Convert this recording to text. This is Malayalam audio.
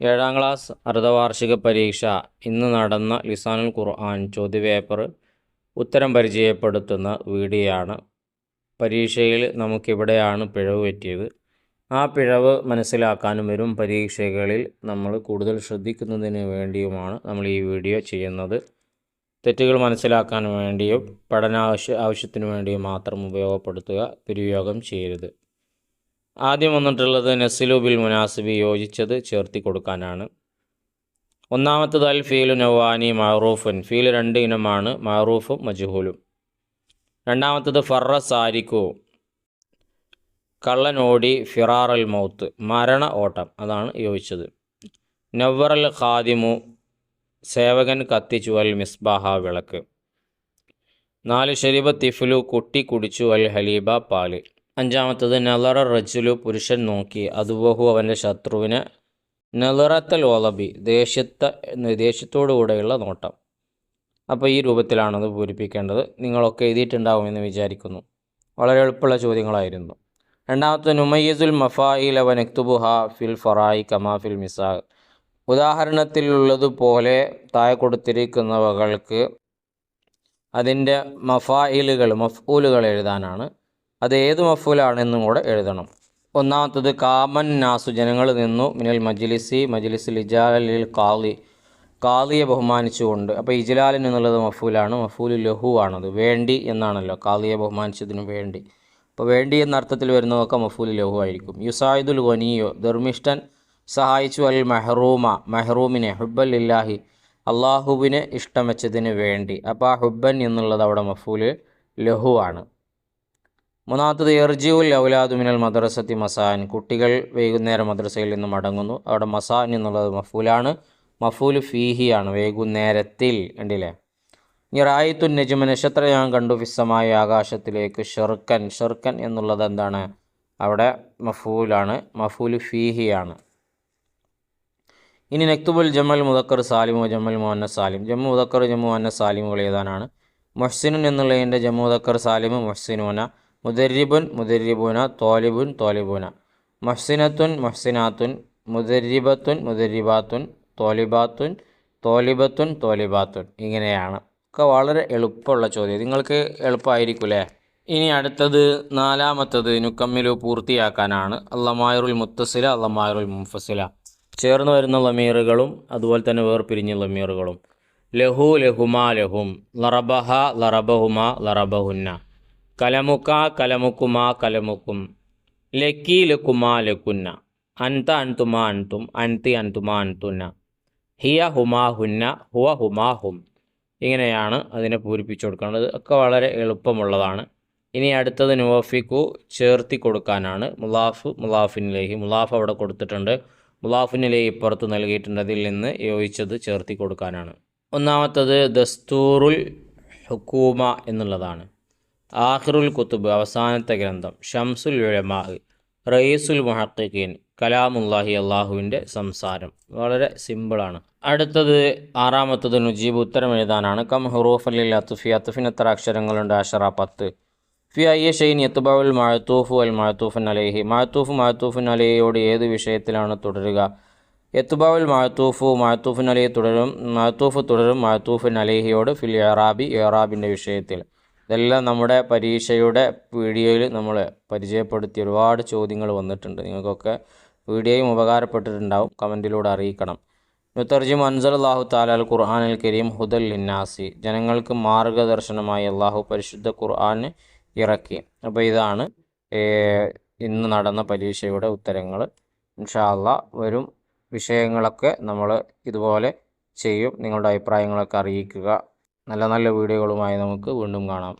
ഏഴാം ക്ലാസ് അർദ്ധവാർഷിക പരീക്ഷ. ഇന്ന് നടന്ന ലിസാനുൽ ഖുർആൻ ചോദ്യപേപ്പർ ഉത്തരം പരിചയപ്പെടുത്തുന്ന വീഡിയോ ആണ് പരീക്ഷയിൽ നമുക്കിവിടെയാണ് പിഴവ് പറ്റിയത്. ആ പിഴവ് മനസ്സിലാക്കാനും വരും. പരീക്ഷകളിൽ നമ്മൾ കൂടുതൽ ശ്രദ്ധിക്കുന്നതിന് വേണ്ടിയുമാണ് നമ്മൾ ഈ വീഡിയോ ചെയ്യുന്നത്. തെറ്റുകൾ മനസ്സിലാക്കാൻ വേണ്ടിയും പഠനാവശ്യ ആവശ്യത്തിന് വേണ്ടിയും മാത്രം ഉപയോഗപ്പെടുത്തുക ദുരുപയോഗം ചെയ്യരുത്. ആദ്യം വന്നിട്ടുള്ളത് നസിലു ബിൽ മുനാസിബി യോജിച്ചത് ചേർത്തി കൊടുക്കാനാണ്. ഒന്നാമത്തത് അൽ ഫീലു നവാനി മാറൂഫൻ ഫീൽ രണ്ട് ഇനമാണ് മാറൂഫും മജുഹൂലും. രണ്ടാമത്തത് ഫറ സാരിക്കു. കള്ളനോടി ഫിറാർ അൽ മൗത്ത് മരണ ഓട്ടം അതാണ് യോജിച്ചത്. നവറൽ ഖാദിമു സേവകൻ കത്തിച്ചു അൽ മിസ്ബാഹ വിളക്ക്. നാല് ഷരീബ തിഫ്ലു കുട്ടി കുടിച്ചു അൽ ഹലീബ പാൽ. അഞ്ചാമത്തത് നലറ റജുലു പുരുഷൻ നോക്കി അതുബഹു അവന്റെ ശത്രുവിനെ നലറത്തൽ ഓലബി ദേഷ്യത്ത ദേഷ്യത്തോടുകൂടെയുള്ള നോട്ടം. അപ്പോൾ ഈ രൂപത്തിലാണത് പൂരിപ്പിക്കേണ്ടത്. നിങ്ങളൊക്കെ എഴുതിയിട്ടുണ്ടാവുമെന്ന് വിചാരിക്കുന്നു. വളരെ എളുപ്പമുള്ള ചോദ്യങ്ങളായിരുന്നു. രണ്ടാമത്തെ നുമയ്യസുൽ മഫായിൽ അവൻ എക്തുബുഹ ഫിൽ ഫറായി കമാ ഫിൽ മിസാ ഉദാഹരണത്തിലുള്ളതുപോലെ താഴെ കൊടുത്തിരിക്കുന്നവകൾക്ക് അതിന്റെ മഫായിലുകൾ മഫൂലുകൾ എഴുതാനാണ്. അത് ഏത് മഫൂലാണെന്നും കൂടെ എഴുതണം. ഒന്നാമത്തത് കാമൻ നാസു ജനങ്ങൾ നിന്നു മിനൽ മജ്ലിസി മജ്ലിസിൽ ഇജാലിൽ കാളി കാളിയെ ബഹുമാനിച്ചുകൊണ്ട് അപ്പോൾ ഇജ്ലാലിൻ എന്നുള്ളത് മഫൂലാണ് മഫൂൽ ലഹു ആണത്. വേണ്ടി എന്നാണല്ലോ കാളിയെ ബഹുമാനിച്ചതിന് വേണ്ടി. അപ്പോൾ വേണ്ടി എന്ന അർത്ഥത്തിൽ വരുന്നതൊക്കെ മഫൂൽ ലഹു ആയിരിക്കും. യുസായിദുൽ വനിയോ ധർമ്മിഷ്ഠൻ സഹായിച്ചു അൽ മെഹറൂമ മെഹറൂമിനെ ഹുബ്ബൽ ഇല്ലാഹി അള്ളാഹുവിനെ ഇഷ്ടം വെച്ചതിന് വേണ്ടി. അപ്പോൾ ആ ഹുബ്ബൻ എന്നുള്ളത് അവിടെ മഫൂൽ ലഹു ആണ്. മൂന്നാമത്തത് എർജിയുൽ ഔലാദു മിനൽ മദ്രസത്തി മസാൻ. കുട്ടികൾ വൈകുന്നേരം മദ്രസയിൽ നിന്ന് മടങ്ങുന്നു. അവിടെ മസാൻ എന്നുള്ളത് മഫൂലാണ്. മഫൂൽ ആണ് വൈകുന്നേരത്തിൽ. കണ്ടില്ലേ? ഇനി റായിത്തു നജുമ. നക്ഷത്ര ഞാൻ കണ്ടു. ഫിസ്സമായ ആകാശത്തിലേക്ക് ഷെർക്കൻ ഷെർക്കൻ എന്നുള്ളത് എന്താണ്? അവിടെ മഫൂലാണ്. മഫൂൽ ഫീഹിയാണ് ഇനി നക്തുബുൽ ജമൽ മുദക്കർ സാലിമു. ജമൽ മുഹന്ന സാലിം. ജമ്മു മുദക്കർ ജമ്മു മുഹന്ന സാലിമുകൾ ഏതാനാണ്? മൊഹ്സിനുൻ എന്നുള്ളതിന്റെ ജമ്മു മുദക്കർ സാലിമു മൊഹ്സിനൂന. മുദരിബുൻ മുദരിബൂന തോലിബുൻ തോലിബൂന മഹ്സിനത്തുൻ മഹ്സിനാത്തുൻ മുദരിബത്തുൻ മുദരിബാത്തുൻ തോലിബാത്തുൻ തോലിബത്തുൻ തോലിബാത്തുൻ ഇങ്ങനെയാണ്. ഒക്കെ വളരെ എളുപ്പമുള്ള ചോദ്യം. നിങ്ങൾക്ക് എളുപ്പമായിരിക്കില്ലേ ഇനി അടുത്തത് നാലാമത്തത് നുക്കമ്മിലു പൂർത്തിയാക്കാനാണ്. അള്ളമായുറുൽ മുത്തസില അള്ളമായുറുൽ മുഫസില ചേർന്ന് വരുന്ന ലമീറുകളും അതുപോലെ തന്നെ വേർപിരിഞ്ഞ ലമീറുകളും. ലഹു ലഹുമാ ലഹും ലറബഹ ലറബഹുമ ലറബഹുന്ന. കലമുക്ക കലമുക്കുമാ കലമുക്കും. ലക്കി ലക്കുമാ ലക്കുന്ന. അൻത അൻതുമാ അൻതും അൻതി അൻതുമാ അൻതുന്ന. ഹിയ ഹുമാ ഹുന്ന ഹുവ ഹുമാ ഹും. ഇങ്ങനെയാണ് അതിനെ പൂരിപ്പിച്ചു കൊടുക്കേണ്ടത് ഒക്കെ വളരെ എളുപ്പമുള്ളതാണ്. ഇനി അടുത്തത് നുവഫിക്കു ചേർത്തി കൊടുക്കാനാണ്. മുലാഫ് മുലാഫിനിലേഹി മുലാഫ് അവിടെ കൊടുത്തിട്ടുണ്ട്. മുലാഫിനിലെ ഇപ്പുറത്ത് നൽകിയിട്ടുണ്ട്. അതിൽ നിന്ന് യോജിച്ചത് ചേർത്തി കൊടുക്കാനാണ്. ഒന്നാമത്തത് ദസ്തൂറുൽ ഹുക്കൂമ എന്നുള്ളതാണ്. ആഹിറുൽ കുത്തുബ് അവസാനത്തെ ഗ്രന്ഥം ഷംസുൽ ഉഴമാ റയീസുൽ മുഹക്കിൻ കലാമുല്ലാഹി അള്ളാഹുവിന്റെ സംസാരം. വളരെ സിമ്പിളാണ്. അടുത്തത് ആറാമത്തത് നുജീബ് ഉത്തരം എഴുതാനാണ്. കം ഹുറൂഫ് അലിൽ അത്തുഫി അത്തുഫിന് എത്ര അക്ഷരങ്ങളുണ്ട്? അഷറ പത്ത്. ഫി അയ്യ ഷെയ്ൻ യത്തുബുൽ മഴത്തൂഫു അൽ മഴത്തൂഫൻ അലേഹി. മഴത്തൂഫ് മഴത്തൂഫൻ അലേഹയോട് ഏത് വിഷയത്തിലാണ് തുടരുക? യത്തുബാവുൽ മഴത്തൂഫു മഴത്തൂഫിൻ അലേഹി തുടരും മഴത്തൂഫ് തുടരും മഴത്തൂഫിൻ അലേഹിയോട് ഫിൽ എറാബി എറാബിന്റെ വിഷയത്തിൽ. ഇതെല്ലാം നമ്മുടെ പരീക്ഷയുടെ വീഡിയോയിൽ നമ്മൾ പരിചയപ്പെടുത്തിയ ഒരുപാട് ചോദ്യങ്ങൾ വന്നിട്ടുണ്ട്. നിങ്ങൾക്കൊക്കെ വീഡിയോയും ഉപകാരപ്പെട്ടിട്ടുണ്ടാവും. കമന്റിലൂടെ അറിയിക്കണം. മുത്തർജി അൻസൽ അള്ളാഹു താലാൽ ഖുർആൻ അൽ കരീം ഹുദൽ ലിന്നാസി. ജനങ്ങൾക്ക് മാർഗദർശനമായി അള്ളാഹു പരിശുദ്ധ ഖുർആൻ ഇറക്കി. അപ്പോൾ ഇതാണ് ഇന്ന് നടന്ന പരീക്ഷയുടെ ഉത്തരങ്ങൾ. ഇൻഷാല്ല വരും വിഷയങ്ങളൊക്കെ നമ്മൾ ഇതുപോലെ ചെയ്യും. നിങ്ങളുടെ അഭിപ്രായങ്ങളൊക്കെ അറിയിക്കുക. നല്ല നല്ല വീഡിയോകളുമായി നമുക്ക് വീണ്ടും കാണാം.